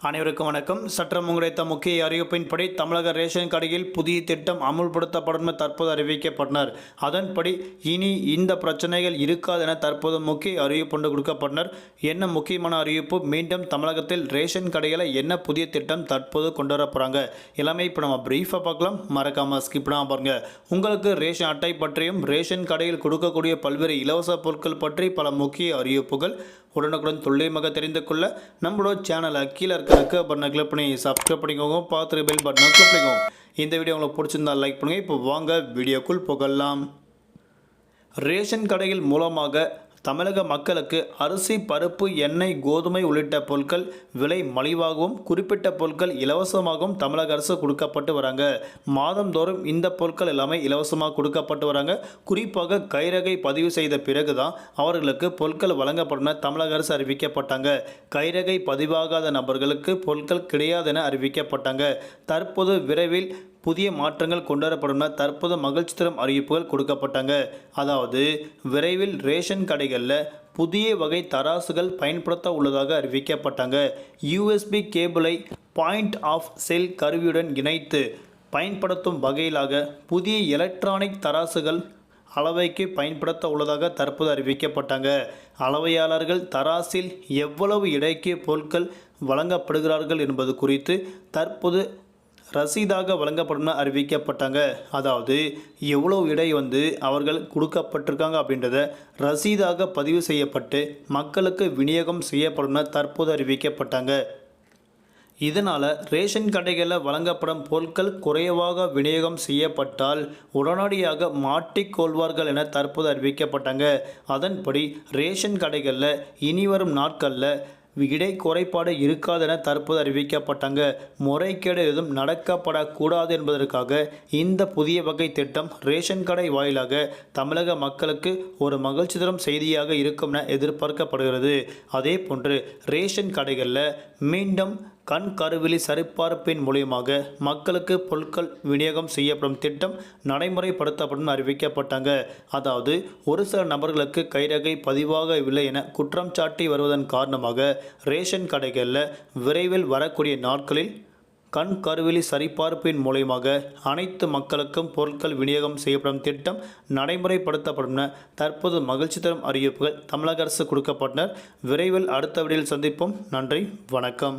அனைவருக்கும் வணக்கம். சற்றம் கிடைத்த முக்கிய அறிவிப்பின்படி தமிழக ரேஷன் கடையில் புதிய திட்டம் அமுல்படுத்தப்படும் என தற்போது அறிவிக்கப்பட்டனர். அதன்படி இனி இந்த பிரச்சனைகள் இருக்காது என தற்போது முக்கிய அறிவிப்பு ஒன்று கொடுக்கப்பட்டனர். என்ன முக்கியமான அறிவிப்பு? மீண்டும் தமிழகத்தில் ரேஷன் கடைகளை என்ன புதிய திட்டம் தற்போது கொண்டு வர போகிறாங்க எல்லாமே இப்போ நம்ம பிரீஃபாக பார்க்கலாம். மறக்காமல் ஸ்கிப் பண்ணாமல் பாருங்கள் உங்களுக்கு ரேஷன் அட்டை பற்றியும் ரேஷன் கடையில் கொடுக்கக்கூடிய பல்வேறு இலவச பொருட்கள் பற்றி பல முக்கிய அறிவிப்புகள் உடனுக்குடன் துல்லியமாக தெரிந்து கொள்ள நம்மளோட சேனலை கீழே இருக்க இருக்க பட்டனை கிளிக் பண்ணி சப்ஸ்கிரைப் பண்ணிக்கோங்க. பார்த்துட்டு பெல் பட்டனை கிளிக் பண்ணிக்கோங்க. இந்த வீடியோ உங்களுக்கு பிடிச்சிருந்தா லைக் பண்ணுங்கள் இப்போ வாங்க வீடியோக்குள் புகழலாம் ரேஷன் கடைகள் மூலமாக தமிழக மக்களுக்கு அரிசி பருப்பு எண்ணெய் கோதுமை உள்ளிட்ட பொருட்கள் விலை மலிவாகவும் குறிப்பிட்ட பொருட்கள் இலவசமாகவும் தமிழக அரசு கொடுக்கப்பட்டு வராங்க. மாதந்தோறும் இந்த பொருட்கள் எல்லாமே இலவசமாக கொடுக்கப்பட்டு வராங்க. குறிப்பாக கைரகை பதிவு செய்த பிறகு தான் அவர்களுக்கு பொருட்கள் வழங்கப்படும் என தமிழக அரசு அறிவிக்கப்பட்டாங்க. கைரகை பதிவாகாத நபர்களுக்கு பொருட்கள் கிடையாது என அறிவிக்கப்பட்டாங்க. தற்போது விரைவில் புதிய மாற்றங்கள் கொண்டுவரப்படும் தற்போது மகிழ்ச்சி தரும் அறிவிப்புகள் கொடுக்கப்பட்டாங்க. அதாவது விரைவில் ரேஷன் கடைகளில் புதிய வகை தராசுகள் பயன்படுத்த உள்ளதாக அறிவிக்கப்பட்டாங்க. யூஎஸ்பி கேபிளை பாயிண்ட் ஆஃப் செல் கருவியுடன் இணைத்து பயன்படுத்தும் வகையிலாக புதிய எலக்ட்ரானிக் தராசுகள் அளவைக்கு பயன்படுத்த உள்ளதாக தற்போது அறிவிக்கப்பட்டாங்க. அளவையாளர்கள் தராசில் எவ்வளவு எடைக்கு பொருட்கள் வழங்கப்படுகிறார்கள் என்பது குறித்து தற்போது ரசீதாக வழங்கப்படும் அறிவிக்கப்பட்டாங்க. அதாவது எவ்வளோ இடை வந்து அவர்கள் கொடுக்கப்பட்டிருக்காங்க அப்படின்றத ரசீதாக பதிவு செய்யப்பட்டு மக்களுக்கு விநியோகம் செய்யப்படும் தற்போது அறிவிக்கப்பட்டாங்க. இதனால் ரேஷன் கடைகளில் வழங்கப்படும் பொருட்கள் குறைவாக விநியோகம் செய்யப்பட்டால் உடனடியாக மாட்டிக்கொள்வார்கள் என தற்போது அறிவிக்கப்பட்டாங்க. அதன்படி ரேஷன் கடைகளில் இனிவரும் நாட்களில் இடை குறைபாடு இருக்காதென தற்போது அறிவிக்கப்பட்டாங்க. முறைகேடு எதுவும் நடக்கப்படக்கூடாது என்பதற்காக இந்த புதிய வகை திட்டம் ரேஷன் கடை வாயிலாக தமிழக மக்களுக்கு ஒரு மகிழ்ச்சி தரும் செய்தியாக இருக்கும் என எதிர்பார்க்கப்படுகிறது. அதே போன்று ரேஷன் கடைகளில் மீண்டும் கண் கருவிலி சரிபார்ப்பின் மூலியமாக மக்களுக்கு பொருட்கள் விநியோகம் செய்யப்படும் திட்டம் நடைமுறைப்படுத்தப்படும் அறிவிக்கப்பட்டாங்க. அதாவது ஒரு சில நபர்களுக்கு கைரகை பதிவாக இல்லை என குற்றம் சாட்டி வருவதன் காரணமாக ரேஷன் கடைகளில் விரைவில் வரக்கூடிய நாட்களில் கண் கருவிலி சரிபார்ப்பின் மூலயமாக அனைத்து மக்களுக்கும் பொருட்கள் விநியோகம் செய்யப்படும் திட்டம் நடைமுறைப்படுத்தப்படும் என தற்போது மகிழ்ச்சி தரும் அறிவிப்புகள் தமிழக அரசு கொடுக்கப்பட்டனர். விரைவில் அடுத்த வீடியோவில் சந்திப்போம். நன்றி. வணக்கம்.